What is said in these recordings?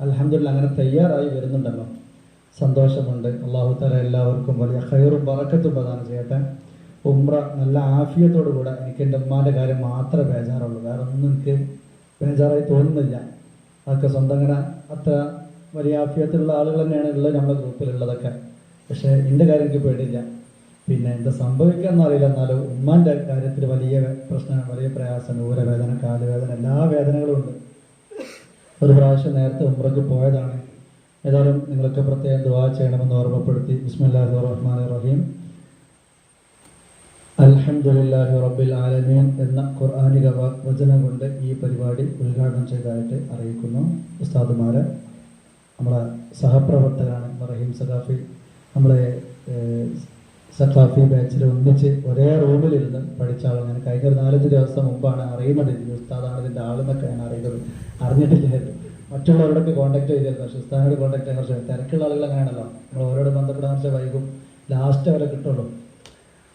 അലഹമില്ല അങ്ങനെ തയ്യാറായി വരുന്നുണ്ടല്ലോ. സന്തോഷമുണ്ട്. അള്ളാഹു തല എല്ലാവർക്കും വലിയ ഹൈറും പറക്കത്തും പ്രദാനം ചെയ്യട്ടെ. ഉമ്ര നല്ല ആഫിയത്തോടു കൂടെ എനിക്ക് എന്റെ ഉമ്മാന്റെ കാര്യം മാത്രമേ ബേജാറുള്ളൂ. വേറെ ഒന്നും എനിക്ക് ബേജാറായി തോന്നുന്നില്ല. അതൊക്കെ സ്വന്തം അങ്ങനെ അത്ര വലിയ ആഫിയത്തിലുള്ള ആളുകൾ തന്നെയാണ് ഉള്ളത് നമ്മുടെ ഗ്രൂപ്പിലുള്ളതൊക്കെ പക്ഷേ എന്റെ കാര്യം എനിക്ക് പേടിയില്ല. പിന്നെ എന്താ സംഭവിക്കുക അറിയില്ല എന്നാലും ഉമ്മാന്റെ കാര്യത്തിൽ വലിയ പ്രശ്നം വലിയ പ്രയാസമാണ് ഊരവേദന കാലുവേദന എല്ലാ വേദനകളും ഉണ്ട്. ഒരു പ്രാവശ്യം നേരത്തെ ഉമ്രക്ക് പോയതാണ്. ഏതായാലും നിങ്ങളൊക്കെ പ്രത്യേകം ദുവാ ചെയ്യണമെന്ന് ഓർമ്മപ്പെടുത്തി. ബിസ്മില്ലാഹി റഹ്മാൻ റഹീം. അൽഹംദുലില്ലാഹി റബ്ബിൽ ആലമീൻ എന്ന ഖുർആാനിക വചനം കൊണ്ട് ഈ പരിപാടി ഉദ്ഘാടനം ചെയ്തതായിട്ട് അറിയിക്കുന്നു. ഉസ്താദുമാരെ നമ്മളെ സഹപ്രവർത്തകനാണ് റഹീം സഖാഫി. നമ്മളെ സഖാഫി ബാച്ചിൽ ഒന്നിച്ച് ഒരേ റൂമിലിരുന്ന് പഠിച്ച ആളാണ്. ഞാൻ കഴിഞ്ഞ ഒരു നാലഞ്ച് ദിവസം മുമ്പാണ് അറിയുന്നത് ഉസ്താദാണ് ഇതിന്റെ ആളെന്നൊക്കെ ഞാൻ അറിയുന്നത്. അറിഞ്ഞിട്ടില്ലായിരുന്നു. മറ്റുള്ളവരോടൊക്കെ കോൺടാക്ട് ചെയ്തിരുന്നു. പക്ഷേ ഉസ്താദിനോട് കോൺടാക്ട് ചെയ്യാൻ കുറച്ച് തിരക്കുള്ള ആളുകൾ അങ്ങനെയാണല്ലോ. നമ്മൾ അവരോട് ബന്ധപ്പെടാൻ കുറച്ച് വൈകും. ലാസ്റ്റ് അവരെ കിട്ടുള്ളൂ.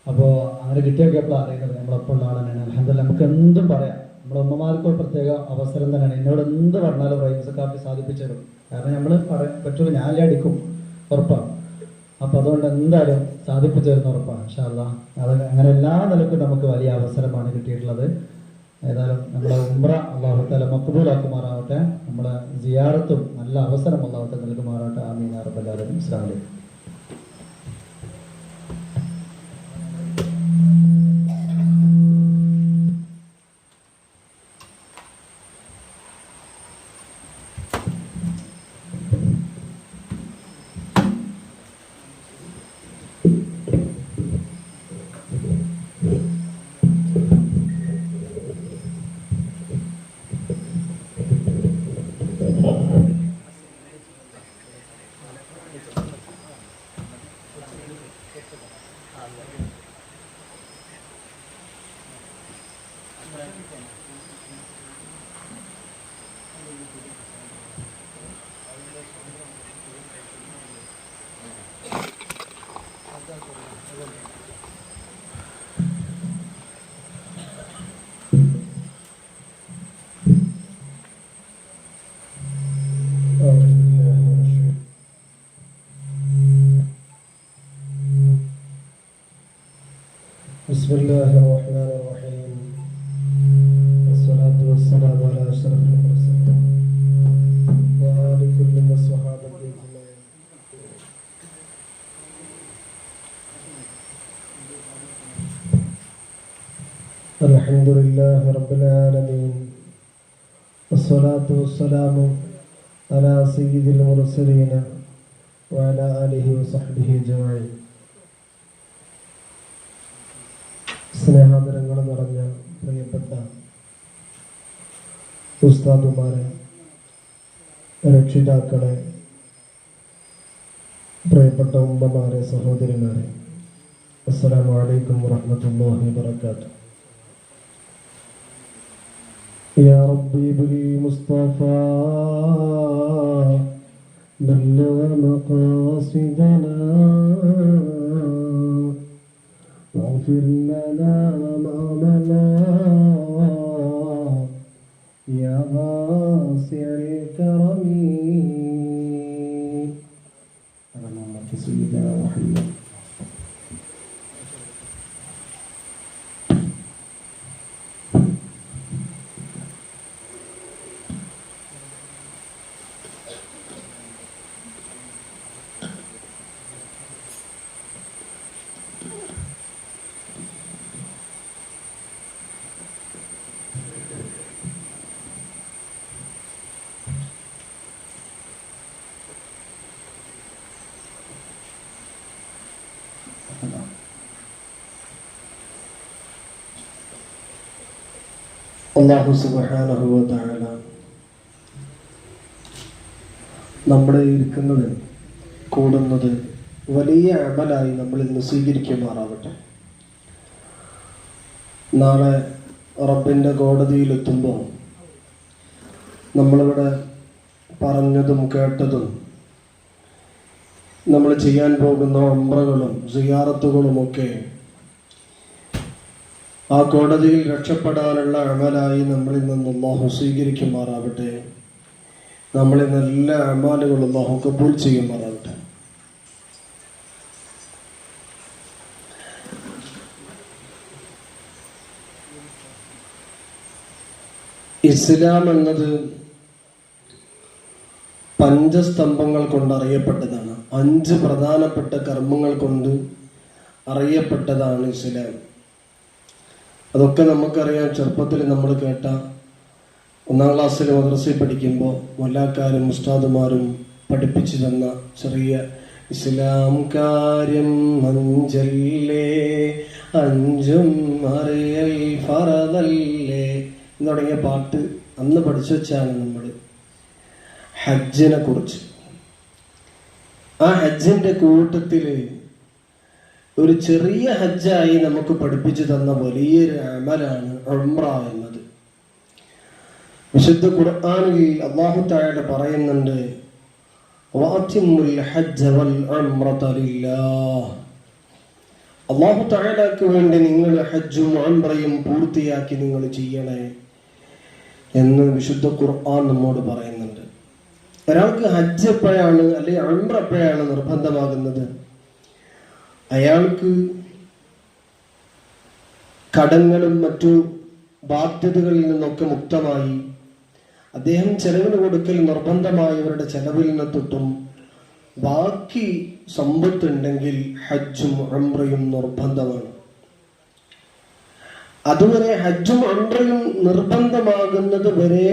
അപ്പോൾ അങ്ങനെ കിട്ടിയൊക്കെ എപ്പോഴാണ് അറിയുന്നത്. നമ്മളൊപ്പം ഉള്ള ആളാണ് അലഹമില്ല നമുക്ക് എന്തും പറയാം. നമ്മുടെ ഉമ്മമാർക്ക് ഒരു പ്രത്യേക അവസരം തന്നെയാണ്. എന്നോട് എന്ത് പറഞ്ഞാലും റൈസ് കാപ്പി സാധിപ്പിച്ചു തരും. കാരണം നമ്മൾ പറയാൻ പറ്റുള്ളൂ ഞാൻ അടിക്കും. ഉറപ്പാണ്. അപ്പോൾ അതുകൊണ്ട് എന്തായാലും സാധിപ്പിച്ചു തരുന്ന ഉറപ്പാണ് ഇൻഷാല്ല അത് അങ്ങനെ എല്ലാ നിലക്കും നമുക്ക് വലിയ അവസരമാണ് കിട്ടിയിട്ടുള്ളത്. ഏതായാലും നമ്മുടെ ഉംറ അള്ളാഹുത്താല മക്ബൂലാക്കുമാറാവട്ടെ. നമ്മുടെ സിയാറത്തും നല്ല അവസരം അള്ളാഹുത്തെ നൽകുമാറാവട്ടെ. ആമീൻ അറബല്ലാലും അസ്സാം ഉസ്താദുമാരെ രക്ഷിതാക്കളെ പ്രിയപ്പെട്ട ഉമ്മമാരെ സഹോദരിമാരെ അസ്സലാമു അലൈക്കും വറഹ്മത്തുള്ളാഹി വബറകാതുഹു يا ربي بلي مصطفى بلغ مقاصدنا واغفر അള്ളാഹു തആല നമ്മുടെ ഇരിക്കുന്നത് കൂടുന്നത് വലിയ അമലായി നമ്മൾ ഇന്ന് സ്വീകരിക്കുമാറാവട്ടെ. നാളെ റബ്ബിന്റെ കോടതിയിലെത്തുമ്പോൾ നമ്മളിവിടെ പറഞ്ഞതും കേട്ടതും നമ്മൾ ചെയ്യാൻ പോകുന്ന അമ്രകളും സിയാറത്തുകളുമൊക്കെ ആ കോടതിയിൽ രക്ഷപ്പെടാനുള്ള അമലായി നമ്മളിൽ നിന്ന് അള്ളാഹു സ്വീകരിക്കുമാറാവട്ടെ. നമ്മളിൽ നിന്ന് എല്ലാ അമാലുകളും അള്ളാഹു കബൂൽ ചെയ്യുമാറാവട്ടെ. ഇസ്ലാം എന്നത് പഞ്ചസ്തംഭങ്ങൾ കൊണ്ട് അറിയപ്പെട്ടതാണ്. അഞ്ച് പ്രധാനപ്പെട്ട കർമ്മങ്ങൾ കൊണ്ട് അറിയപ്പെട്ടതാണ് ഇസ്ലാം. അതൊക്കെ നമുക്കറിയാം. ചെറുപ്പത്തിൽ നമ്മൾ കേട്ട ഒന്നാം ക്ലാസ്സിൽ മദ്രസയിൽ പഠിക്കുമ്പോൾ മൊല്ലാക്കാരും ഉസ്താദുമാരും പഠിപ്പിച്ചു തന്ന ചെറിയ ഇസ്ലാം കാര്യം അഞ്ചല്ലേ അഞ്ചും അറിയൽ ഫറതല്ലേ എന്ന് തുടങ്ങിയ പാട്ട് അന്ന് പഠിച്ചു വെച്ചാണ് നമ്മൾ ഹജ്ജിനെ കുറിച്ച്. ആ ഹജ്ജിന്റെ കൂട്ടത്തിൽ ഒരു ചെറിയ ഹജ്ജായി നമുക്ക് പഠിപ്പിച്ചു തന്ന വലിയൊരു അമലാണ് ഉംറ എന്നത്. വിശുദ്ധ ഖുർആനിൽ അള്ളാഹു താഴെ പറയുന്നുണ്ട്. അള്ളാഹു താഴേക്ക് വേണ്ടി നിങ്ങൾ ഹജ്ജും ഉംറയും പൂർത്തിയാക്കി നിങ്ങൾ ചെയ്യണേ എന്ന് വിശുദ്ധ ഖുർആൻ നമ്മോട് പറയുന്നുണ്ട്. ഒരാൾക്ക് ഹജ്ജ് എപ്പോഴാണ് അല്ലെങ്കിൽ ഉംറ എപ്പോഴാണ് നിർബന്ധമാകുന്നത്? അയാൾക്ക് കടങ്ങളും മറ്റു ബാധ്യതകളിൽ നിന്നൊക്കെ മുക്തമായി. അദ്ദേഹം ചെലവിന് കൊടുക്കൽ നിർബന്ധമായവരുടെ ചെലവിൽ നിന്ന് തൊട്ടും ബാക്കി സമ്പത്തുണ്ടെങ്കിൽ ഹജ്ജും അമ്രയും നിർബന്ധമാണ്. അതുവരെ ഹജ്ജും അമ്രയും നിർബന്ധമാകുന്നത് വരെ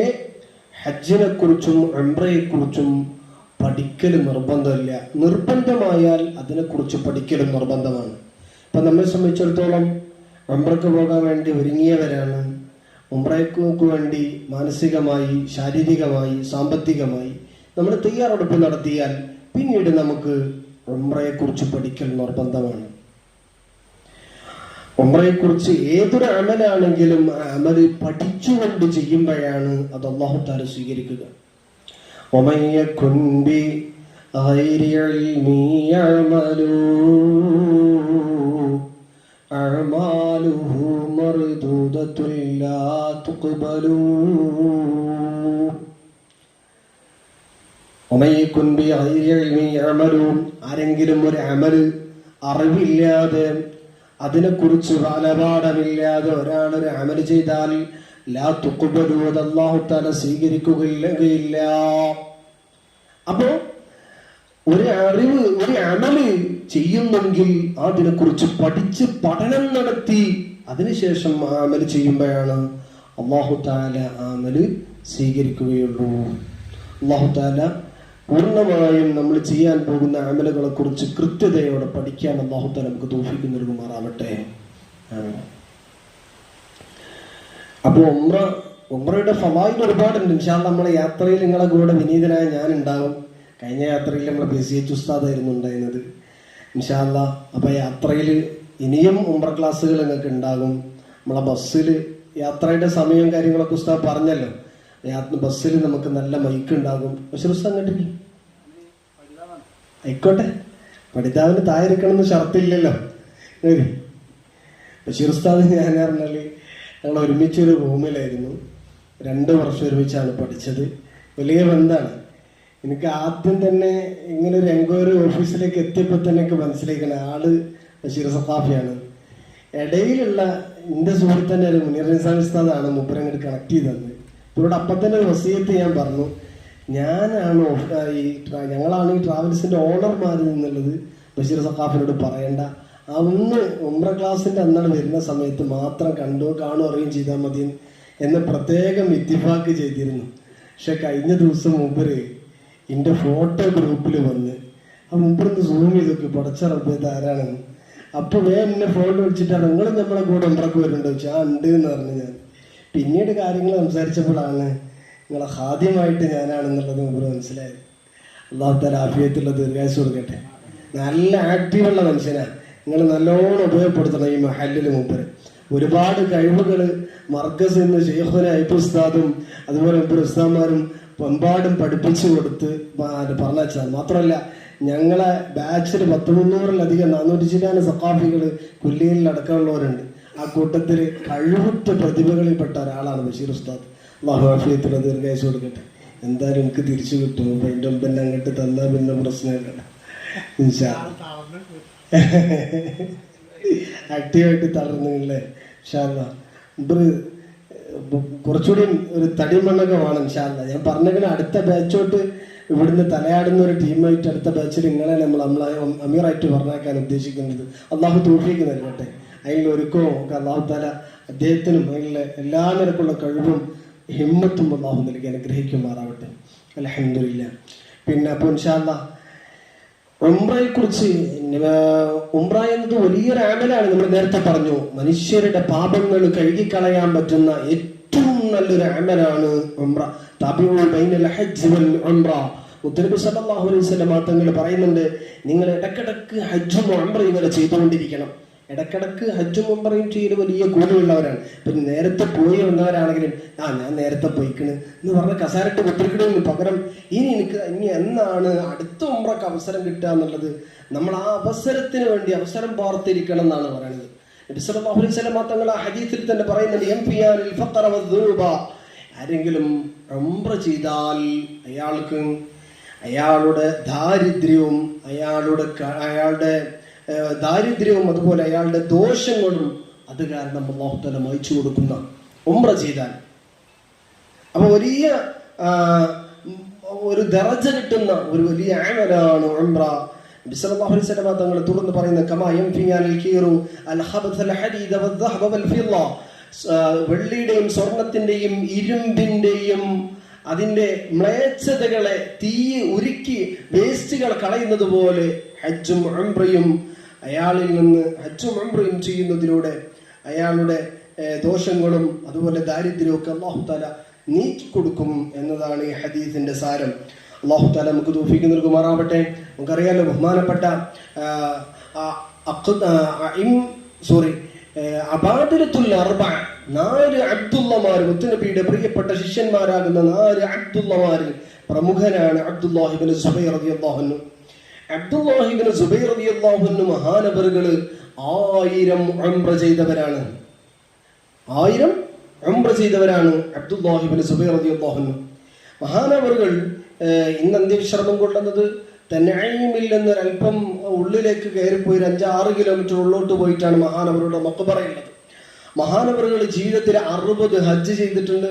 ഹജ്ജിനെ കുറിച്ചും അമ്രയെ കുറിച്ചും പഠിക്കൽ നിർബന്ധമില്ല. നിർബന്ധമായാൽ അതിനെക്കുറിച്ച് പഠിക്കലും നിർബന്ധമാണ്. ഇപ്പൊ നമ്മെ സംബന്ധിച്ചിടത്തോളം ഉംറയ്ക്ക് പോകാൻ വേണ്ടി ഒരുങ്ങിയവരാണ്. ഉംറയ്ക്ക് വേണ്ടി മാനസികമായി ശാരീരികമായി സാമ്പത്തികമായി നമ്മൾ തയ്യാറെടുപ്പ് നടത്തിയാൽ പിന്നീട് നമുക്ക് ഉംറയെക്കുറിച്ച് പഠിക്കൽ നിർബന്ധമാണ്. ഉംറയെക്കുറിച്ച് ഏതൊരു അമലാണെങ്കിലും അമൽ പഠിച്ചുകൊണ്ട് ചെയ്യുമ്പോഴാണ് അത് അള്ളാഹു സ്വീകരിക്കുക. ومن يكن بغير علم يعمل أعماله مردودة لا تقبل ومن يكن بغير علم يعمل ആരെങ്കിലും ഒരു അമല് അറിവില്ലാതെ അതിനെക്കുറിച്ച് ബാലപാഠമില്ലാതെ ഒരാൾ ഒരു അമല് ചെയ്താൽ ലാ തുക്കുബലു സ്വീകരിക്കുകയില്ല. അപ്പോ ഒരു അറിവ് ഒരു അമൽ ചെയ്യുന്നെങ്കിൽ അതിനെക്കുറിച്ച് പഠിച്ച് പഠനം നടത്തി അതിനുശേഷം ആ അമൽ ചെയ്യുമ്പോഴാണ് അള്ളാഹു താല ആ അമൽ സ്വീകരിക്കുകയുള്ളൂ. അള്ളാഹു താല പൂർണമായും നമ്മൾ ചെയ്യാൻ പോകുന്ന അമലുകളെ കുറിച്ച് കൃത്യതയോടെ പഠിക്കാൻ അള്ളാഹു താല നമുക്ക് തോഫിക്ക് നൽകുമാറാവട്ടെ. അപ്പോൾ ഉമ്ര ഉമ്രയുടെ സ്വഭാവം ഒരുപാടുണ്ട്. ഇൻഷാല്ല നമ്മളെ യാത്രയിൽ നിങ്ങളെ കൂടെ വിനീതനായ ഞാൻ ഉണ്ടാകും കഴിഞ്ഞ യാത്രയിൽ നമ്മൾ ബി സി എച്ച് ഉസ്താദായിരുന്നു ഉണ്ടായിരുന്നത്. ഇൻഷാല്ല അപ്പോൾ യാത്രയിൽ ഇനിയും ഉമ്ര ക്ലാസ്സുകൾ നിങ്ങൾക്ക് ഉണ്ടാകും. നമ്മളെ ബസ്സിൽ യാത്രയുടെ സമയവും കാര്യങ്ങളൊക്കെ ഉസ്താദ് പറഞ്ഞല്ലോ. ബസ്സിൽ നമുക്ക് നല്ല മൈക്ക് ഉണ്ടാകും. പക്ഷെ ഉസ്താദ് കണ്ടില്ല ആയിക്കോട്ടെ. പഠിതാവിന് താഴെ ഇരിക്കണമെന്ന് ഷർത്തില്ലല്ലോ. ബഷീർ ഉസ്താദ് ഞാൻ പറഞ്ഞാൽ ഞങ്ങൾ ഒരുമിച്ചൊരു റൂമിലായിരുന്നു. രണ്ട് വർഷം ഒരുമിച്ചാണ് പഠിച്ചത്. വലിയ ബന്ധമാണ് എനിക്ക് ആദ്യം തന്നെ ഇങ്ങനെ ഒരു എൻക്വയറി ഓഫീസിലേക്ക് എത്തിയപ്പോൾ തന്നെ എനിക്ക് മനസ്സിലാക്കണം ആൾ ബഷീർ സത്താഫിയാണ്. ഇടയിലുള്ള എന്റെ സുഹൃത്ത് തന്നെ ഒരു മുനീർ നിസാം ഉസ്താദാണ് കണക്ട് ചെയ്തത്. ഇവരോട് അപ്പം തന്നെ ഒരു വസീയത്ത് ഞാൻ പറഞ്ഞു. ഞാനാണ് ഈ ഞങ്ങളാണ് ഈ ട്രാവൽസിന്റെ ഓണർമാർ എന്നുള്ളത് ബഷീർ സഖാഫിനോട് പറയണ്ട. അന്ന് ഉമ്ര ക്ലാസിന്റെ അന്നാണ് വരുന്ന സമയത്ത് മാത്രം കണ്ടോ കാണോ അറിയും ചെയ്താൽ മതി എന്ന് പ്രത്യേകം ഇത്തിഫാക്ക് ചെയ്തിരുന്നു. പക്ഷെ കഴിഞ്ഞ ദിവസം മുമ്പര് എന്റെ ഫോട്ടോ ഗ്രൂപ്പിൽ വന്ന് ആ മുമ്പിന്ന് സൂം ചെയ്തൊക്കെ പടച്ച റബ്ബേത് ആരാണെന്ന് അപ്പൊ വേഗം എന്നെ ഫോൺ വിളിച്ചിട്ടാണ് നിങ്ങൾ നമ്മളെ കൂടെ ഉമ്രക്ക് വരുന്നുണ്ടോ. ചോദിച്ചാൽ ആ ഉണ്ട് എന്ന് പറഞ്ഞു ഞാൻ. പിന്നീട് കാര്യങ്ങൾ സംസാരിച്ചപ്പോഴാണ് നിങ്ങളെ ഹാദ്യമായിട്ട് ഞാനാണെന്നുള്ളത് മുമ്പ് മനസ്സിലായത്. അള്ളാഹുത്താല ആഫിയത്തുള്ള ദീർഘായുസ് കൊടുക്കട്ടെ. നല്ല ആക്റ്റീവുള്ള മനുഷ്യനാണ് നിങ്ങൾ നല്ലോണം ഉപയോഗപ്പെടുത്തണം ഈ മഹല്ലിൽ മുമ്പ് ഒരുപാട് കഴിവുകൾ മർഗസ് എന്ന് ഷെയ്ഖുന ഐപ്പ് ഉസ്താദും അതുപോലെ മുമ്പ് ഉസ്താദ്മാരും പമ്പാടും പഠിപ്പിച്ചു കൊടുത്ത് പറഞ്ഞാൽ മാത്രമല്ല ഞങ്ങളെ ബാച്ചിൽ പത്ത് മുന്നൂറിലധികം നാനൂറ്റി ചില്ലാന സഖാഫികൾ കുല്ലിയിൽ അടക്കമുള്ളവരുണ്ട്. ആ കൂട്ടത്തിൽ കഴിവുറ്റ പ്രതിഭകളിൽപ്പെട്ട ഒരാളാണ് ബഷീർ ഉസ്താദ്. ആഫിയത്തുള്ള ദീർഘായുസ് കൊടുക്കട്ടെ. എന്തായാലും എനിക്ക് തിരിച്ചു കിട്ടും. അതിന്റെ മുമ്പ് അങ്ങോട്ട് തന്നാൽ പിന്നെ പ്രശ്നമില്ല ഇൻഷാ ആക്റ്റീവായിട്ട് തളർന്നില്ലേ ഷാല്ല ഇബ്ര് കുറച്ചുകൂടി ഒരു തടിമണ്ണൊക്കെ വേണം ഷാല്ല ഞാൻ പറഞ്ഞങ്ങനെ അടുത്ത ബാച്ചോട്ട് ഇവിടുന്ന് തലയാടുന്ന ഒരു ടീമായിട്ട് അടുത്ത ബാച്ചിൽ നിങ്ങളെ നമ്മൾ നമ്മളെ അമീറായിട്ട് പറഞ്ഞേക്കാൻ ഉദ്ദേശിക്കുന്നത്. അള്ളാഹു തോഫിക്ക് നൽകട്ടെ. അതിൽ ഒരുക്കവും ഒക്കെ അള്ളാഹു താല അദ്ദേഹത്തിനും അതിലെ എല്ലാ നിരക്കുള്ള കഴിവും ഹിമ്മത്തും അള്ളാഹു നൽകി അനുഗ്രഹിക്കുമാറാവട്ടെ. അലഹമില്ല പിന്നെ അപ്പോൾ ഇൻഷാല്ലാ ഉംറയെ കുറിച്ച് ഉംറ എന്നത് വലിയൊരു ആമലാണ് നമ്മൾ നേരത്തെ പറഞ്ഞു. മനുഷ്യരുടെ പാപങ്ങൾ കഴുകിക്കളയാൻ പറ്റുന്ന ഏറ്റവും നല്ലൊരു ആമലാണ് ഉംറ. ഉംറ. അലൈഹി പറയുന്നുണ്ട് നിങ്ങൾ ഇടക്കിടക്ക് ഹജ്ജും ഉംറയും ചെയ്തുകൊണ്ടിരിക്കണം. ഇടക്കിടക്ക് ഹജ്ജും മുമ്പറയും ചെയ്ത് വലിയ കൂടുതലുള്ളവരാണ് ഇപ്പൊ നേരത്തെ പോയി വന്നവരാണെങ്കിലും ആ ഞാൻ നേരത്തെ പോയിക്കണ് എന്ന് പറഞ്ഞ കസാരട്ട് കുത്തിരിക്കണമെന്ന് പകരം ഇനി എനിക്ക് ഇനി എന്നാണ് അടുത്ത ഉംറക്ക് അവസരം കിട്ടുക എന്നുള്ളത്? നമ്മൾ ആ അവസരത്തിന് വേണ്ടി അവസരം പാർത്തിരിക്കണം എന്നാണ് പറയുന്നത് തങ്ങൾ ആ ഹദീസിൽ തന്നെ പറയുന്നുണ്ട് എം ആരെങ്കിലും ഉംറ ചെയ്താൽ അയാൾക്ക് അയാളുടെ ദാരിദ്ര്യവും അയാളുടെ അയാളുടെ ദാരിദ്ര്യവും അതുപോലെ അയാളുടെ ദോഷങ്ങളും അത് കാരണം അള്ളാഹുത്തല മായിച്ചു കൊടുക്കുന്ന ഉമ്ര ചെയ്താൽ. അപ്പൊ വലിയ ഒരു ദറജ കിട്ടുന്ന ഒരു വലിയ ആമലാണ് ഉംറ. അലൈഹി വസല്ലം തങ്ങൾ തുടർന്ന് പറയുന്ന കമാ കീറു അൽ ഹദീദ വെള്ളിയുടെയും സ്വർണത്തിന്റെയും ഇരുമ്പിന്റെയും അതിന്റെ മ്ലേച്ഛതകളെ തീ ഉരുക്കി വേസ്റ്റുകൾ കളയുന്നത് പോലെ ഹജ്ജും ഉംറയും അയാളിൽ നിന്ന് ഹജ്ജും ഉംറയും ചെയ്യുന്നതിലൂടെ അയാളുടെ ദോഷങ്ങളും അതുപോലെ ദാരിദ്ര്യവും ഒക്കെ അള്ളാഹു താല നീക്കി കൊടുക്കും എന്നതാണ് ഈ ഹദീസിന്റെ സാരം. അള്ളാഹു താല നമുക്ക് തോഫിക്ക് നൽകുമാറാവട്ടെ. നമുക്കറിയാലോ ബഹുമാനപ്പെട്ട സോറി ഏഹ്, അബാദിലത്തുൽ അർബ നാല് അബ്ദുള്ളമാർ മുത്തുനബിയുടെ പ്രിയപ്പെട്ട ശിഷ്യന്മാരാകുന്ന നാല് അബ്ദുള്ളമാരിൽ പ്രമുഖനാണ് അബ്ദുല്ലാഹിബിൻ സുബൈർ റളിയല്ലാഹു അൻഹു. അബ്ദുല്ലാഹിബിൻ സുബൈർ റളിയല്ലാഹു അൻഹു മഹാനവറുകൾ ആയിരം ഉംറ ചെയ്തവരാണ്. ആയിരം ഉംറ ചെയ്തവരാണ് അബ്ദുല്ലാഹിബിൻ സുബൈർ അൻഹു. മഹാനവറുകൾ ഏഹ്, ഇന്ന് അന്ത്യവിശ്രമം കൊള്ളുന്നത്? തെന്നൈമിൽ നിന്നൊരല്പം ഉള്ളിലേക്ക് കയറിപ്പോയി ഒരു അഞ്ചാറ് കിലോമീറ്റർ ഉള്ളോട്ട് പോയിട്ടാണ് മഹാനവറുടെ മക്കബറയുള്ളത് മഹാനവറുകൾ ജീവിതത്തിൽ അറുപത് ഹജ്ജ് ചെയ്തിട്ടുണ്ട്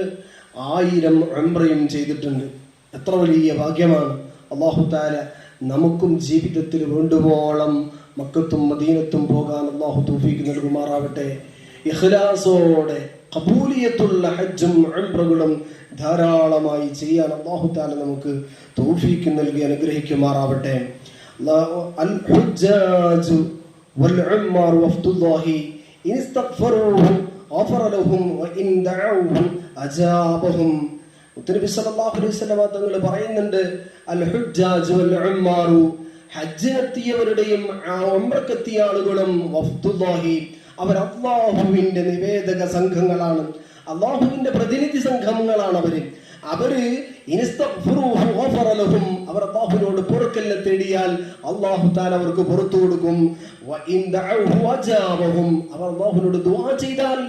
ആയിരം ഉംറയും ചെയ്തിട്ടുണ്ട്. എത്ര വലിയ ഭാഗ്യമാണ്. അള്ളാഹു താല നമുക്കും ജീവിതത്തിൽ വേണ്ടുവോളം മക്കത്തും മദീനത്തും പോകാൻ അള്ളാഹു തൂഫീക്ക് നൽകുമാറാവട്ടെ. ഇഖ്ലാസോടെ കബൂലിയത്തുള്ള ഹജ്ജും ഉംറകളും ധാരാളമായി ചെയ്യാൻ അള്ളാഹു താല നമുക്ക് തൗഫീക്ക് നൽകി അനുഗ്രഹിക്കുമാറാവട്ടെ. ഇൻ സല്ലല്ലാഹു അലൈഹി വസല്ലമ തങ്ങൾ പറയുന്നുണ്ട് അൽ ഹുജ്ജാജു വൽ ഉമ്മാറു ഹജ്ജിനെത്തിയവരുടെയും ആ ആളുകളും അവർ അള്ളാഹുവിന്റെ നിവേദക സംഘങ്ങളാണ്. അള്ളാഹുവിന്റെ പ്രതിനിധി സംഘങ്ങളാണ് അവർ. അവർ അവർ അള്ളാഹുവിനോട് പൊറുക്കലിനെ തേടിയാൽ അള്ളാഹു താൻ അവർക്ക് പുറത്തു കൊടുക്കും. അവർ അള്ളാഹുവിനോട് ദുആ ചെയ്താൽ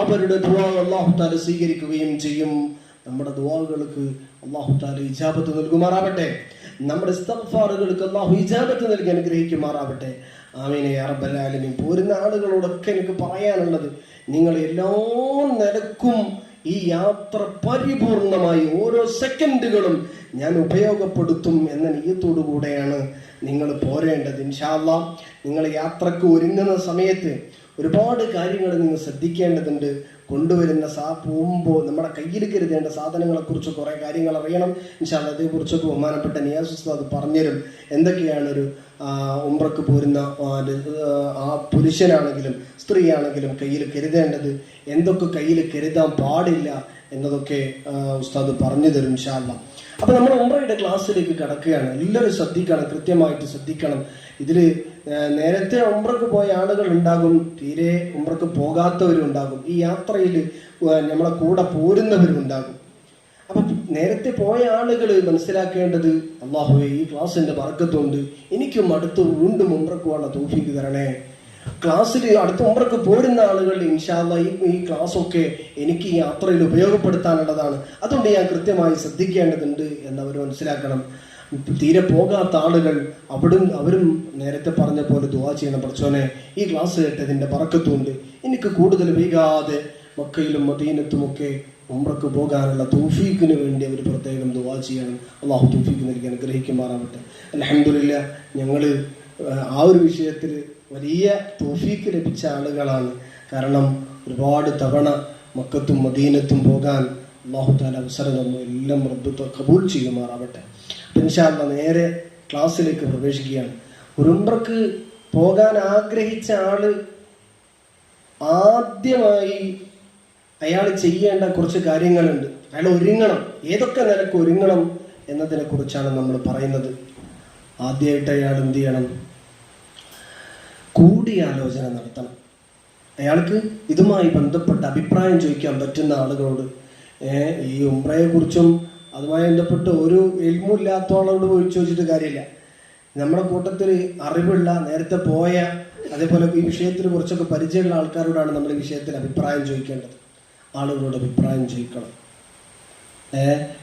അവരുടെ ദുആ അള്ളാഹു താല സ്വീകരിക്കുകയും ചെയ്യും. നമ്മുടെ ദുവാകൾക്ക് അള്ളാഹു താല ഇജാബത്ത് നൽകുമാറാവട്ടെ. നമ്മുടെ ഇസ്തഫാറുകൾക്ക് അള്ളാഹു ഇജാബത്ത് നൽകി അനുഗ്രഹിക്കുമാറാവട്ടെ. ആമീനെ ആലമീൻ. പോരുന്ന ആളുകളോടൊക്കെ എനിക്ക് പറയാനുള്ളത് നിങ്ങൾ എല്ലാ നിലക്കും ഈ യാത്ര പരിപൂർണമായി ഓരോ സെക്കൻഡുകളും ഞാൻ ഉപയോഗപ്പെടുത്തും എന്ന നീയത്തോടു കൂടെയാണ് നിങ്ങൾ പോരേണ്ടത്. ഇൻഷാല്ല നിങ്ങൾ യാത്രയ്ക്ക് ഒരുങ്ങുന്ന സമയത്ത് ഒരുപാട് കാര്യങ്ങൾ നിങ്ങൾ ശ്രദ്ധിക്കേണ്ടതുണ്ട്. കൊണ്ടുവരുന്ന സാ പോകുമ്പോൾ നമ്മുടെ കയ്യിൽ കരുതേണ്ട സാധനങ്ങളെ കുറിച്ച് കുറെ കാര്യങ്ങൾ അറിയണം. ഇൻഷാല്ല അതേക്കുറിച്ചൊക്കെ ബഹുമാനപ്പെട്ട നിയാസ് ഉസ്താദ് പറഞ്ഞുതരും. എന്തൊക്കെയാണ് ഒരു ഉംറക്ക് പോരുന്ന ആ, പുരുഷനാണെങ്കിലും സ്ത്രീയാണെങ്കിലും കയ്യിൽ കരുതേണ്ടത് എന്തൊക്കെ കയ്യിൽ കരുതാൻ പാടില്ല എന്നതൊക്കെ ഉസ്താദ് പറഞ്ഞു തരും ഇൻഷാല്ല അപ്പൊ നമ്മൾ ഉംറയുടെ ക്ലാസ്സിലേക്ക് കടക്കുകയാണ്. എല്ലാവരും ശ്രദ്ധിക്കണം കൃത്യമായിട്ട് ശ്രദ്ധിക്കണം. ഇതിൽ നേരത്തെ ഉംറക്ക് പോയ ആളുകൾ ഉണ്ടാകും തീരെ ഉംറക്ക് പോകാത്തവരും ഉണ്ടാകും. ഈ യാത്രയിൽ നമ്മളെ കൂടെ പോരുന്നവരും ഉണ്ടാകും. അപ്പൊ നേരത്തെ പോയ ആളുകൾ മനസ്സിലാക്കേണ്ടത് അള്ളാഹുവെ ഈ ക്ലാസ്സിന്റെ വർഗത്തുണ്ട്. എനിക്കും അടുത്ത് വീണ്ടും ഉമ്രക്കുവാണ് തോഫിക്ക് തരണേ. ക്ലാസ്സിൽ അടുത്ത ഉമ്രക്ക് പോരുന്ന ആളുകൾ ഇൻഷാല്ല ഈ ക്ലാസ് ക്ലാസ്സൊക്കെ എനിക്ക് ഈ യാത്രയിൽ ഉപയോഗപ്പെടുത്താനുള്ളതാണ്. അതുകൊണ്ട് ഞാൻ കൃത്യമായി ശ്രദ്ധിക്കേണ്ടതുണ്ട് എന്നവർ മനസ്സിലാക്കണം. തീരെ പോകാത്ത ആളുകൾ അവിടും അവരും നേരത്തെ പറഞ്ഞ പോലെ ദുവാ ചെയ്യണം. പ്രച്ചോനെ ഈ ക്ലാസ് കേട്ടതിന്റെ പറക്കത്തുണ്ട്. എനിക്ക് കൂടുതൽ വൈകാതെ മക്കയിലും മദീനത്തുമൊക്കെ ഉമ്രക്ക് പോകാനുള്ള തൗഫീഖിന് വേണ്ടി അവർ പ്രത്യേകം ദുവാ ചെയ്യണം. അള്ളാഹു തൗഫീഖ് നൽകി അനുഗ്രഹിക്കുമാറാവട്ടെ. അലഹമില്ല ഞങ്ങൾ ആ ഒരു വിഷയത്തിൽ വലിയ തോഫീക്ക് ലഭിച്ച ആളുകളാണ്. കാരണം ഒരുപാട് തവണ മക്കത്തും മദീനത്തും പോകാൻ അള്ളാഹു താല അവസരം തന്നു. എല്ലാം റബ്ബത്ത് കബൂൾ ചെയ്യുമാറാവട്ടെ. അപ്പം നേരെ ക്ലാസ്സിലേക്ക് പ്രവേശിക്കുകയാണ്. ഒരു പോകാൻ ആഗ്രഹിച്ച ആൾ ആദ്യമായി അയാൾ ചെയ്യേണ്ട കുറച്ച് കാര്യങ്ങളുണ്ട്. അയാൾ ഒരുങ്ങണം. ഏതൊക്കെ നിലയ്ക്ക് ഒരുങ്ങണം എന്നതിനെ കുറിച്ചാണ് നമ്മൾ പറയുന്നത്. ആദ്യമായിട്ട് അയാൾ എന്ത് ചെയ്യണം? കൂടിയാലോചന നടത്തണം. അയാൾക്ക് ഇതുമായി ബന്ധപ്പെട്ട അഭിപ്രായം ചോദിക്കാൻ പറ്റുന്ന ആളുകളോട് ഈ ഉംറയെ കുറിച്ചും അതുമായി ബന്ധപ്പെട്ട് ഒരു എൽമില്ലാത്ത ആളോട് പോയി ചോദിച്ചിട്ട് കാര്യമില്ല. നമ്മുടെ കൂട്ടത്തിൽ അറിവുള്ള നേരത്തെ പോയ അതേപോലെ ഈ വിഷയത്തിൽ കുറച്ചൊക്കെ പരിചയമുള്ള ആൾക്കാരോടാണ് നമ്മൾ ഈ വിഷയത്തിൽ അഭിപ്രായം ചോദിക്കേണ്ടത്. ആളുകളോട് അഭിപ്രായം ചോദിക്കണം.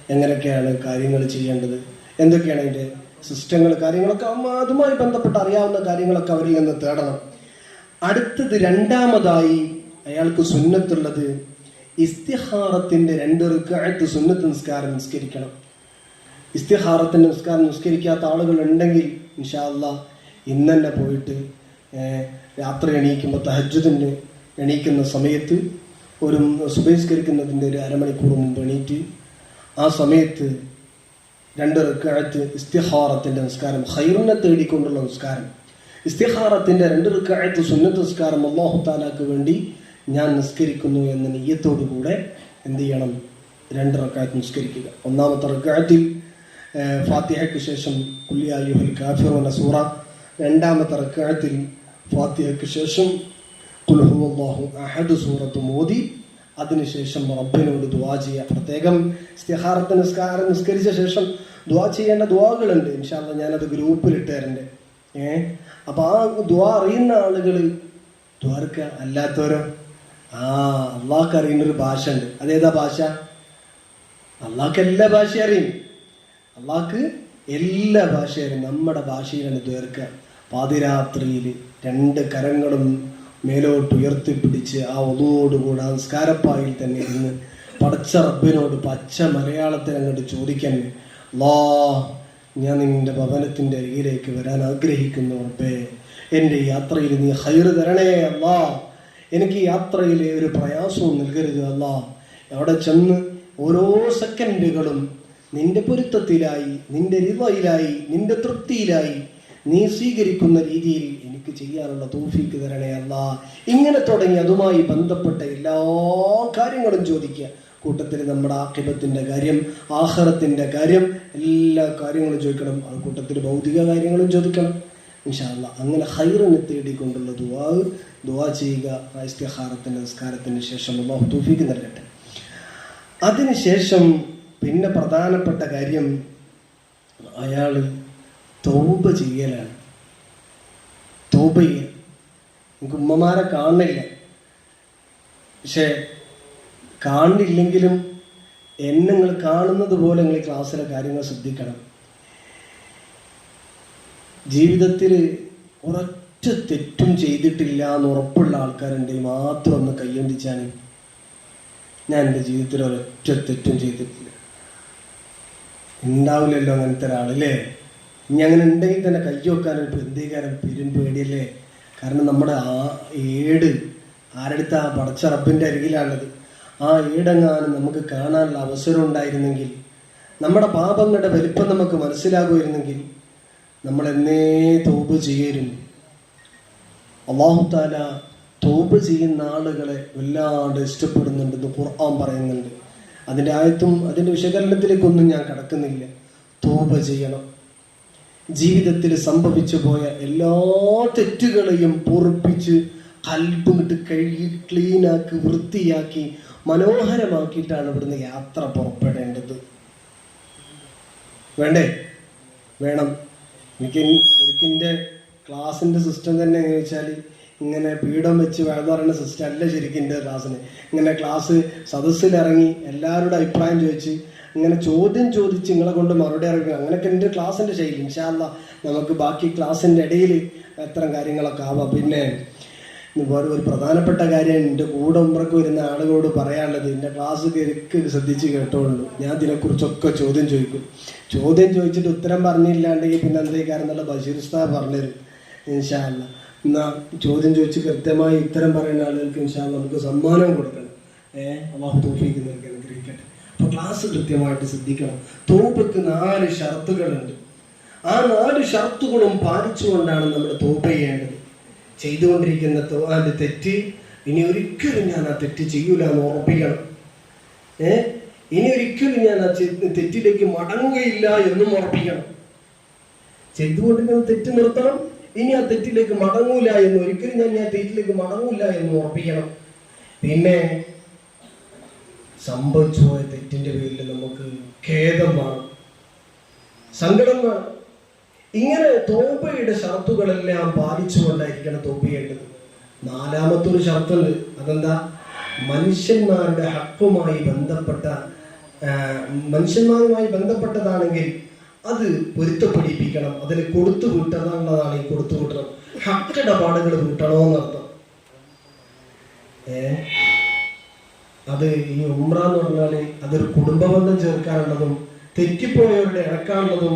എങ്ങനെയൊക്കെയാണ് കാര്യങ്ങൾ ചെയ്യേണ്ടത്? എന്തൊക്കെയാണ് അതിന്റെ സിസ്റ്റങ്ങൾ കാര്യങ്ങളൊക്കെ അതുമായി ബന്ധപ്പെട്ട് അറിയാവുന്ന കാര്യങ്ങളൊക്കെ അവരിൽ നിന്ന് തേടണം. അടുത്തത് രണ്ടാമതായി അയാൾക്ക് സുന്നത്തുള്ളത് ഇസ്തിഹാറത്തിന്റെ രണ്ട് റിക്കായത്ത് സുന്നത്ത് നിസ്കാരം നിസ്കരിക്കണം. ഇസ്തിഹാറത്തിന്റെ നിസ്കാരം നിസ്കരിക്കാത്ത ആളുകൾ ഉണ്ടെങ്കിൽ ഇൻഷാല്ല ഇന്ന് പോയിട്ട് രാത്രി എണീക്കുമ്പോൾ തഹജുദിന് എണീക്കുന്ന സമയത്ത് ഒരു സുബഹിസ്കരിക്കുന്നതിന്റെ ഒരു അരമണിക്കൂർ മുമ്പ് എണീറ്റ് ആ സമയത്ത് രണ്ട് റിക്കാഴത്ത് ഇസ്തിഹാറത്തിന്റെ നിസ്കാരം ഹൈറിനെ തേടിക്കൊണ്ടുള്ള നിസ്കാരം. ഇസ്തിഹാറത്തിന്റെ രണ്ട് റിക്കാഴത്ത് സുന്നത്ത് നിസ്കാരം അള്ളാഹു താലാക്ക് വേണ്ടി ഞാൻ നിസ്കരിക്കുന്നു എന്ന നെയ്യത്തോടു കൂടെ എന്ത് ചെയ്യണം? രണ്ട് റക്കായത്ത് നിസ്കരിക്കുക. ഒന്നാമത്തെ റക്കായത്തിൽ ഫാത്തിഹയ്ക്ക് ശേഷം കുല്ലിയായുഹൽ കാഫിർ സൂറ. രണ്ടാമത്തെ റക്കായത്തിൽ ഫാത്തിഹയ്ക്ക് ശേഷം കുൽഹുവല്ലാഹു അഹദ് സൂറത്ത് മോദി. അതിനുശേഷം റബ്ബിനോട് ദുവാ ചെയ്യുക. പ്രത്യേകം ഇസ്തിഹാറത്ത് നിസ്കാരം നിസ്കരിച്ച ശേഷം ദുവാ ചെയ്യേണ്ട ദുവാകളുണ്ട്. ഇൻഷാല്ല ഞാനത് ഗ്രൂപ്പിൽ ഇട്ടുതരണ്ട് ഏ? അപ്പൊ ആ ദുവാ അറിയുന്ന ആളുകൾ ദ്വാർക്ക അല്ലാത്തവരോ ആ അള്ളാഹ്ക്ക് അറിയുന്നൊരു ഭാഷ ഉണ്ട് അതേതാ ഭാഷ? അള്ളാഹ്ക്ക് എല്ലാ ഭാഷയും അറിയും. അള്ളാഹ്ക്ക് എല്ലാ ഭാഷയും നമ്മുടെ ഭാഷയിലാണ് ദ്വാർക്ക പാതിരാത്രിയിൽ രണ്ട് കരങ്ങളും മേലോട്ട് ഉയർത്തിപ്പിടിച്ച് ആ ഒതുവോടുകൂടെ ആ നിസ്കാരപ്പായിൽ തന്നെ ഇരുന്ന് പടച്ച റബ്ബിനോട് പച്ച മലയാളത്തിൽ അങ്ങോട്ട് ചോദിക്കാൻ അല്ലാ ഞാൻ നിന്റെ ഭവനത്തിന്റെ അരികിലേക്ക് വരാൻ ആഗ്രഹിക്കുന്നു റബ്ബേ. എന്റെ യാത്രയിൽ നീ ഹൈറ് തരണേ അല്ലാ. എനിക്ക് യാത്രയിലെ ഒരു പ്രയാസവും നൽകരുത് അല്ലാ. അവിടെ ചെന്ന് ഓരോ സെക്കൻഡുകളും നിന്റെ പൊരുത്തത്തിലായി നിന്റെ രൂപയിലായി നിന്റെ തൃപ്തിയിലായി നീ സ്വീകരിക്കുന്ന രീതിയിൽ എനിക്ക് ചെയ്യാനുള്ള തോഫീക്ക് തരണേ അല്ല. ഇങ്ങനെ തുടങ്ങി അതുമായി ബന്ധപ്പെട്ട എല്ലാ കാര്യങ്ങളും ചോദിക്കുക. കൂട്ടത്തിൽ നമ്മുടെ ആക്കിബത്തിന്റെ കാര്യം ആഹാരത്തിന്റെ കാര്യം എല്ലാ കാര്യങ്ങളും ചോദിക്കണം. ആ കൂട്ടത്തിൽ ഭൗതിക കാര്യങ്ങളും ചോദിക്കണം. ഇൻഷാല്ല അങ്ങനെ ഹൈറിനെ തേടിക്കൊണ്ടുള്ള ദുവാ ദുവാ ചെയ്യുക ഇസ്തിഹാറത്തിന്റെ നിസ്കാരത്തിന് ശേഷം അള്ളാഹു തൗഫീക്ക് നൽകട്ടെ. അതിനുശേഷം പിന്നെ പ്രധാനപ്പെട്ട കാര്യം അയാൾ തൗബ ചെയ്യലാണ്. തൗബ ചെയ്യാം നമുക്ക് ഉമ്മമാരെ കാണുന്നില്ല പക്ഷേ കാണില്ലെങ്കിലും എന്നെ നിങ്ങൾ കാണുന്നത് പോലെ നിങ്ങൾ ക്ലാസ്സിലെ കാര്യങ്ങൾ ശ്രദ്ധിക്കണം. ജീവിതത്തിൽ ഒരൊറ്റ തെറ്റും ചെയ്തിട്ടില്ല എന്ന് ഉറപ്പുള്ള ആൾക്കാരുണ്ടെങ്കിൽ മാത്രം ഒന്ന് കയ്യൊന്തിച്ചാണ് ഞാൻ എന്റെ ജീവിതത്തിൽ ഒരൊറ്റ തെറ്റും ചെയ്തിട്ടില്ല. ഉണ്ടാവില്ലല്ലോ അങ്ങനത്തെ ഒരാളല്ലേ ഇനി അങ്ങനെ ഉണ്ടെങ്കിൽ തന്നെ കൈ വെക്കാൻ ഒരു പെരും പേടിയല്ലേ? കാരണം നമ്മുടെ ആ ഏട് ആരടുത്ത? ആ റബ്ബിന്റെ അരികിലാണത് ആ ഏടെങ്ങാനും നമുക്ക് കാണാനുള്ള അവസരം ഉണ്ടായിരുന്നെങ്കിൽ നമ്മുടെ പാപങ്ങളുടെ വലിപ്പം നമുക്ക് മനസ്സിലാകുമായിരുന്നെങ്കിൽ നമ്മൾ എന്നേ തോപ് ചെയ്യായിരുന്നു അള്ളാഹു താല തോപ് ചെയ്യുന്ന ആളുകളെ വല്ലാണ്ട് ഇഷ്ടപ്പെടുന്നുണ്ടെന്ന് ഖുർആൻ പറയുന്നുണ്ട്. അതിന്റെ ആയത്തും അതിന്റെ വിശകലനത്തിലേക്കൊന്നും ഞാൻ കടക്കുന്നില്ല. തോപ ചെയ്യണം. ജീവിതത്തിൽ സംഭവിച്ചു പോയ എല്ലാ തെറ്റുകളെയും പൊറുപ്പിച്ച് കൽബിട്ട് കഴുകി ക്ലീനാക്കി വൃത്തിയാക്കി മനോഹരമാക്കിയിട്ടാണ് ഇവിടുന്ന് യാത്ര പുറപ്പെടേണ്ടത്. വേണ്ടേ? വേണം. എനിക്ക് എനിക്കെന്റെ ക്ലാസ്സിന്റെ സിസ്റ്റം തന്നെ എങ്ങനെ വെച്ചാൽ ഇങ്ങനെ പീഠം വെച്ച് വേദറിയുന്ന സിസ്റ്റം അല്ല ശരിക്കും എന്റെ ക്ലാസ്സിന് ഇങ്ങനെ ക്ലാസ് സദസ്സിലിറങ്ങി എല്ലാവരുടെ അഭിപ്രായം ചോദിച്ച് ഇങ്ങനെ ചോദ്യം ചോദിച്ച് നിങ്ങളെ കൊണ്ട് മറുപടി അറിയിക്കുക അങ്ങനെയൊക്കെ എന്റെ ക്ലാസ്സിന്റെ ശൈലി. ഇൻഷാല്ല നമുക്ക് ബാക്കി ക്ലാസ്സിന്റെ ഇടയിൽ അത്തരം കാര്യങ്ങളൊക്കെ ആവാം. പിന്നെ വേറെ ഒരു പ്രധാനപ്പെട്ട കാര്യം എന്റെ കൂടെ ഉമ്പ്രക്ക് വരുന്ന ആളുകളോട് പറയാനുള്ളത് എന്റെ ക്ലാസ് തിരക്ക് ശ്രദ്ധിച്ച് കേട്ടോളൂ. ഞാൻ ഇതിനെക്കുറിച്ചൊക്കെ ചോദ്യം ചോദിക്കും. ചോദ്യം ചോദിച്ചിട്ട് ഉത്തരം പറഞ്ഞില്ലാണ്ടെങ്കിൽ പിന്നെ എന്തേക്കാരം എന്നുള്ള ബഷീർ ഉസ്താദ് പറഞ്ഞുതരും ഇൻഷാല്ല എന്നാ ചോദ്യം ചോദിച്ച് കൃത്യമായി ഉത്തരം പറയുന്ന ആളുകൾക്ക് ഇൻഷാല്ല നമുക്ക് സമ്മാനം കൊടുക്കണം. ഏഹ് അള്ളാഹു അനുഗ്രഹിക്കട്ടെ അപ്പൊ ക്ലാസ് കൃത്യമായിട്ട് ശ്രദ്ധിക്കണം. തോപ്പയ്ക്ക് നാല് ഷർത്തുകളുണ്ട്. ആ നാല് ഷർത്തുകളും പാലിച്ചുകൊണ്ടാണ് നമ്മൾ തോപ്പ് ചെയ്യേണ്ടത്. ചെയ്തുകൊണ്ടിരിക്കുന്ന അതിന്റെ തെറ്റ് ഇനി ഒരിക്കലും ഞാൻ ആ തെറ്റ് ചെയ്യൂല എന്ന് ഉറപ്പിക്കണം. ഏ? ഇനി ഒരിക്കലും ഞാൻ ആ തെറ്റിലേക്ക് മടങ്ങുകയില്ല എന്നും ഉറപ്പിക്കണം. ചെയ്തുകൊണ്ടിരിക്കുന്ന തെറ്റ് നിർത്തണം. ഇനി ആ തെറ്റിലേക്ക് മടങ്ങൂല എന്ന് ഒരിക്കലും ഞാൻ ആ തെറ്റിലേക്ക് മടങ്ങൂല എന്ന് ഉറപ്പിക്കണം. പിന്നെ സംഭവിച്ചു പോയ തെറ്റിന്റെ പേരിൽ നമുക്ക് ഖേദം വേണം സങ്കടം ഇങ്ങനെ തോപ്പയുടെ ഷർത്തുകളെല്ലാം പാലിച്ചുകൊണ്ടായിരിക്കണം തോപ്പിയേണ്ടത് ചെയ്യേണ്ടത്. നാലാമത്തെ ഒരു ഷർത്തുണ്ട്. അതെന്താ? മനുഷ്യന്മാരുടെ ഹക്കുമായി ബന്ധപ്പെട്ട മനുഷ്യന്മാരുമായി ബന്ധപ്പെട്ടതാണെങ്കിൽ അത് പൊരുത്തപ്പെടിപ്പിക്കണം. അതിൽ കൊടുത്തു വിട്ടതാണുള്ളതാണ് ഈ കൊടുത്തു വിട്ടണം ഹക്കിടപാടുകൾ വിട്ടണമെന്നർത്ഥം ഏ? അത് ഈ ഉമ്ര എന്ന് പറഞ്ഞാൽ അതൊരു കുടുംബബന്ധം ചേർക്കാനുള്ളതും തെറ്റിപ്പോയവരുടെ ഇറക്കാനുള്ളതും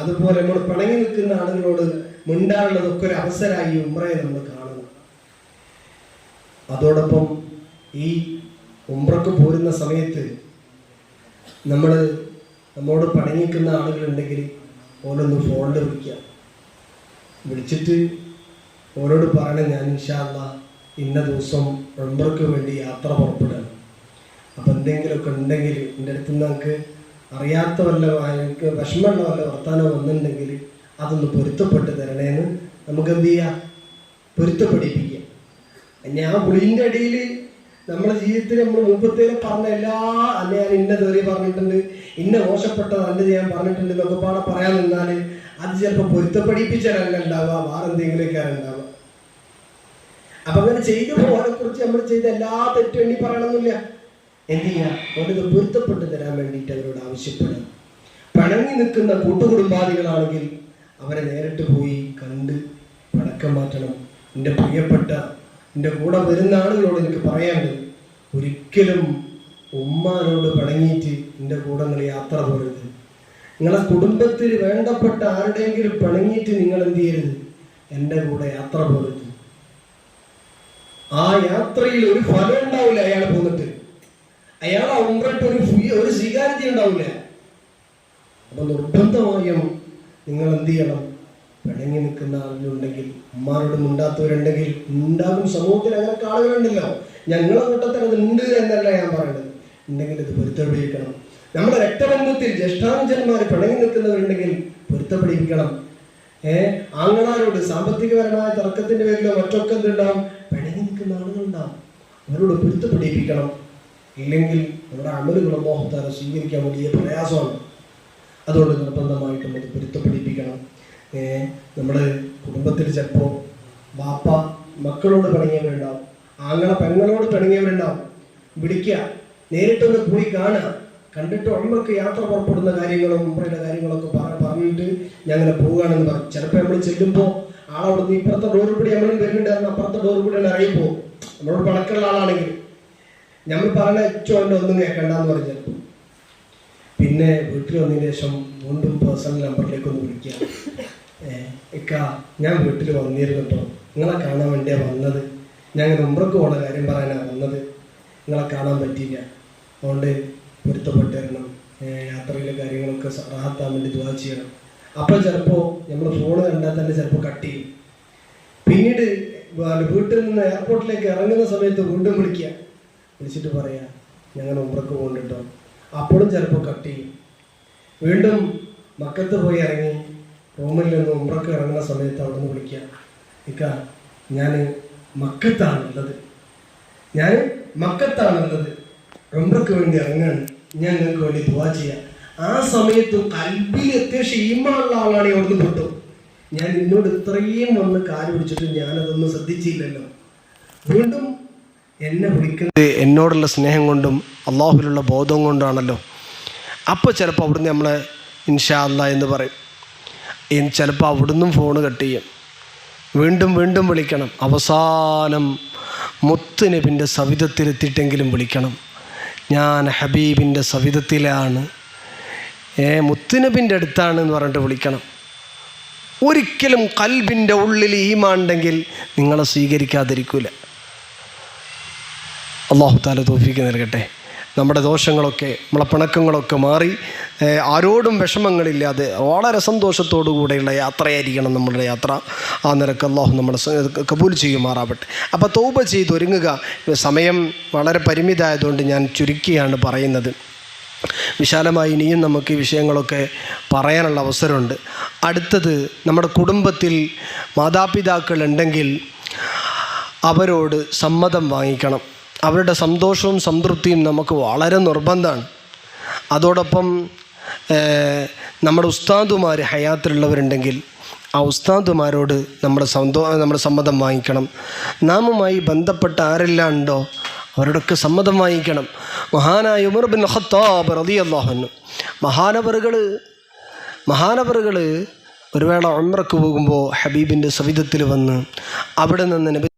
അതുപോലെ നമ്മൾ പിണങ്ങി നിൽക്കുന്ന ആളുകളോട് മിണ്ടാനുള്ളതും ഒക്കെ ഒരു അവസരമായി ഉമ്രയെ നമ്മൾ കാണുന്നു. അതോടൊപ്പം ഈ ഉമ്രക്ക് പോരുന്ന സമയത്ത് നമ്മൾ നമ്മോട് പണങ്ങിക്കുന്ന ആളുകളുണ്ടെങ്കിൽ ഓരോന്ന് ഫോണിൽ വിളിക്കുക വിളിച്ചിട്ട് ഓരോട് പറയണേ ഞാൻ ഇൻഷാല്ല ഇന്ന ദിവസം ഉമ്രക്ക് വേണ്ടി യാത്ര പുറപ്പെടുകയാണ്. അപ്പം എന്തെങ്കിലുമൊക്കെ ഉണ്ടെങ്കിൽ എന്റെ അടുത്ത് നിന്ന് നമുക്ക് അറിയാത്ത വല്ല എനിക്ക് വിഷമമുള്ള വല്ല വർത്താനം വന്നിട്ടുണ്ടെങ്കിൽ അതൊന്ന് പൊരുത്തപ്പെട്ട് തരണേന്ന് നമുക്ക് എന്ത് ചെയ്യാം? പൊരുത്തപ്പെടിപ്പിക്കുക ഞാൻ പുളിന്റെ അടിയിൽ നമ്മുടെ ജീവിതത്തിൽ നമ്മൾ മുമ്പത്തേലും പറഞ്ഞ എല്ലാ അന്നെ ഞാൻ ഇന്ന തെറി പറഞ്ഞിട്ടുണ്ട് ഇന്ന മോശപ്പെട്ടത് അല്ല ഞാൻ പറഞ്ഞിട്ടുണ്ട് എന്നൊക്കെ പാടെ പറയാൻ നിന്നാൽ അത് ചിലപ്പോൾ പൊരുത്തപ്പെടിപ്പിച്ചാലല്ല ഉണ്ടാവുക വേറെ എന്തെങ്കിലുമൊക്കെയാണ് ഉണ്ടാവുക. അപ്പൊ അങ്ങനെ ചെയ്തു പോകാനെ കുറിച്ച് നമ്മൾ ചെയ്ത എല്ലാ തെറ്റും എണ്ണി പറയണമെന്നില്ല. എന്ത് ചെയ്യുക അവനത് പൊരുത്തപ്പെട്ട് തരാൻ വേണ്ടിയിട്ട് അവരോട് ആവശ്യപ്പെടുക പണങ്ങി നിൽക്കുന്ന കൂട്ടുകുടുംബാദികളാണെങ്കിൽ അവരെ നേരിട്ട് പോയി കണ്ട് പടക്കം മാറ്റണം. എന്റെ പ്രിയപ്പെട്ട എന്റെ കൂടെ വരുന്ന ആളുകളോട് എനിക്ക് പറയാനുണ്ട്. ഒരിക്കലും ഉമ്മാനോട് പണങ്ങിയിട്ട് എന്റെ കൂടെ നിങ്ങൾ യാത്ര പോരുത് നിങ്ങളെ കുടുംബത്തിൽ വേണ്ടപ്പെട്ട ആരുടെയെങ്കിലും പണങ്ങിയിട്ട് നിങ്ങൾ എന്ത് ചെയ്യരുത്? എന്റെ കൂടെ യാത്ര പോരുത് ആ യാത്രയിൽ ഒരു ഫലം ഉണ്ടാവില്ല അയാൾ പോന്നിട്ട്. അയാൾ ഉമ്രട്ട് ഒരു ഒരു സ്വീകാര്യത ഉണ്ടാവില്ല. അപ്പൊ നിർബന്ധമായും നിങ്ങൾ എന്ത് ചെയ്യണം? പിണങ്ങി നിൽക്കുന്ന ആളുകളുണ്ടെങ്കിൽ ഉമ്മാരോട് മിണ്ടാത്തവരുണ്ടെങ്കിൽ ഉണ്ടാകും സമൂഹത്തിൽ അങ്ങനത്തെ ആളുകളുണ്ടല്ലോ. ഞങ്ങളെ കൂട്ടത്തിൽ അത് ഉണ്ട് എന്നല്ല ഞാൻ പറയുന്നത് ഉണ്ടെങ്കിൽ ഇത് പൊരുത്തപ്പെടിക്കണം നമ്മുടെ രക്തബന്ധത്തിൽ ജ്യേഷ്ഠാനുജന്മാർ പിണങ്ങി നിൽക്കുന്നവരുണ്ടെങ്കിൽ പൊരുത്തപ്പെടിപ്പിക്കണം ഏഹ് ആങ്ങളാരോട് സാമ്പത്തികപരമായ തർക്കത്തിന്റെ പേരിലോ മറ്റൊക്കെ എന്തുണ്ടാവും? പിണങ്ങി നിൽക്കുന്ന ആളുകളുണ്ടാവും. അവരോട് പൊരുത്തപ്പെടിപ്പിക്കണം ഇല്ലെങ്കിൽ നമ്മുടെ അമലുകളും മോഹത്താൽ സ്വീകരിക്കാൻ വലിയ പ്രയാസമാണ്. അതുകൊണ്ട് നിർബന്ധമായിട്ടും അത് പൊരുത്തപ്പെടിപ്പിക്കണം. നമ്മുടെ കുടുംബത്തിൽ ചിലപ്പോൾ ബാപ്പ മക്കളോട് പിണങ്ങിയവരുണ്ടാവും. ആങ്ങളെ പെങ്ങളോട് പിണങ്ങിയവരുണ്ടാവും. വിളിക്കുക നേരിട്ടൊന്ന് പോയി കാണുക. കണ്ടിട്ട് ഉള്ളവർക്ക് യാത്ര പുറപ്പെടുന്ന കാര്യങ്ങളും ഉമ്മയുടെ കാര്യങ്ങളൊക്കെ പറ പറഞ്ഞിട്ട് ഞാൻ അങ്ങനെ പോവുകയാണെന്ന് പറയും ചിലപ്പോൾ നമ്മൾ ചെല്ലുമ്പോൾ ആളവിടെ നിന്ന് ഇപ്പുറത്തെ ഡോറിൽ കൂടി നമ്മളും വരുന്നുണ്ട് എന്ന് അപ്പുറത്തെ ഡോറിൽ കൂടി അറിയിപ്പോ നമ്മളോട് പണക്കുള്ള ആളാണെങ്കിൽ. നമ്മൾ പറഞ്ഞ ഏറ്റവും ഒന്നും കേൾക്കണ്ടെന്ന് പറഞ്ഞു. പിന്നെ വീട്ടിൽ വന്നതിന് ശേഷം വീണ്ടും പേഴ്സണൽ നമ്പറിലേക്ക് ഒന്ന് വിളിക്കുക. ഇക്ക ഞാൻ വീട്ടിൽ വന്നിരുന്നു കേട്ടോ നിങ്ങളെ കാണാൻ വേണ്ടിയാണ് വന്നത്. ഞാൻ നമ്പർക്ക് പോണ കാര്യം പറയാനാണ് വന്നത്. നിങ്ങളെ കാണാൻ പറ്റിയില്ല. അതുകൊണ്ട് പൊരുത്തപ്പെട്ട് തരണം യാത്രയിലെ കാര്യങ്ങളൊക്കെ റാഹത്താൻ വേണ്ടി ദുവാ ചെയ്യണം. അപ്പോൾ ചിലപ്പോൾ നമ്മൾ ഫോണ് കണ്ടാൽ തന്നെ ചിലപ്പോൾ കട്ട് ചെയ്യും. പിന്നീട് വീട്ടിൽ നിന്ന് എയർപോർട്ടിലേക്ക് ഇറങ്ങുന്ന സമയത്ത് വീണ്ടും വിളിക്കുക. വിളിച്ചിട്ട് പറയാ ഞങ്ങൾ ഉമ്രക്ക് പോകുന്നുണ്ടോ അപ്പോഴും ചിലപ്പോൾ കട്ട് ചെയ്യും. വീണ്ടും മക്കത്ത് പോയി ഇറങ്ങി റൂമിൽ നിന്ന് ഉമ്രക്ക് ഇറങ്ങുന്ന സമയത്ത് അവിടെ നിന്ന് വിളിക്കുക ഇക്ക ഞാൻ മക്കത്താണുള്ളത്. ഞാൻ മക്കത്താണുള്ളത്. ഉമ്രക്ക് വേണ്ടി ഇറങ്ങാണ്. ഞാൻ നിങ്ങൾക്ക് വേണ്ടി ദുവാ ചെയ്യാം. ആ സമയത്തും കൽബിൽ അത്യാവശ്യം ഈമുള്ള ആളാണ് അവിടുന്ന് പൊട്ടു ഞാൻ നിന്നോട് ഇത്രയും വന്ന് കാൽ പിടിച്ചിട്ട് ഞാനതൊന്നും ശ്രദ്ധിച്ചില്ലല്ലോ. വീണ്ടും എന്നെ വിളിക്കുന്നത് എന്നോടുള്ള സ്നേഹം കൊണ്ടും അള്ളാഹുവിലുള്ള ബോധം കൊണ്ടാണല്ലോ. അപ്പോൾ ചിലപ്പോൾ അവിടുന്ന് നമ്മളെ ഇൻഷാ അല്ല എന്ന് പറയും. ചിലപ്പോൾ അവിടുന്നും ഫോൺ കട്ട് ചെയ്യും. വീണ്ടും വീണ്ടും വിളിക്കണം. അവസാനം മുത്തുനബിന്റെ സവിധത്തിലെത്തിയിട്ടെങ്കിലും വിളിക്കണം. ഞാൻ ഹബീബിന്റെ സവിധത്തിലാണ്. ഏ മുത്തുനബിന്റെ അടുത്താണ് എന്ന് പറഞ്ഞിട്ട് വിളിക്കണം. ഒരിക്കലും കൽബിന്റെ ഉള്ളിൽ ഈമാണ്ടെങ്കിൽ നിങ്ങളെ സ്വീകരിക്കാതിരിക്കൂല. അള്ളാഹു താല തോഫിക്ക് നൽകട്ടെ. നമ്മുടെ ദോഷങ്ങളൊക്കെ നമ്മളെ പിണക്കങ്ങളൊക്കെ മാറി ആരോടും വിഷമങ്ങളില്ലാതെ വളരെ സന്തോഷത്തോടു കൂടെയുള്ള യാത്രയായിരിക്കണം നമ്മുടെ യാത്ര. ആ നിരക്ക് അള്ളാഹു നമ്മളെ കബൂൽ ചെയ്യുമാറാവട്ടെ. അപ്പോൾ തൗബ ചെയ്ത് ഒരുങ്ങുക. സമയം വളരെ പരിമിതമായതുകൊണ്ട് ഞാൻ ചുരുക്കിയാണ് പറയുന്നത്. വിശാലമായി ഇനിയും നമുക്ക് ഈ വിഷയങ്ങളൊക്കെ പറയാനുള്ള അവസരമുണ്ട്. അടുത്തത് നമ്മുടെ കുടുംബത്തിൽ മാതാപിതാക്കൾ ഉണ്ടെങ്കിൽ അവരോട് സമ്മതം വാങ്ങിക്കണം. അവരുടെ സന്തോഷവും സംതൃപ്തിയും നമുക്ക് വളരെ നിർബന്ധമാണ്. അതോടൊപ്പം നമ്മുടെ ഉസ്താദുമാർ ഹയാത്തിലുള്ളവരുണ്ടെങ്കിൽ ആ ഉസ്താദുമാരോട് നമ്മുടെ സന്തോ നമ്മുടെ സമ്മതം വാങ്ങിക്കണം. നാമുമായി ബന്ധപ്പെട്ട ആരെല്ലാം ഉണ്ടോ അവരോടൊക്കെ സമ്മതം വാങ്ങിക്കണം. മഹാനായ ഉമർ ബിൻ ഹത്താബ് റതി റളിയല്ലാഹു മഹാനവറുകൾ മഹാനവറുകൾ ഒരു വേള ഉമ്രക്ക് പോകുമ്പോൾ ഹബീബിന്റെ സവിധത്തിൽ വന്ന് അവിടെ നിന്ന് നബി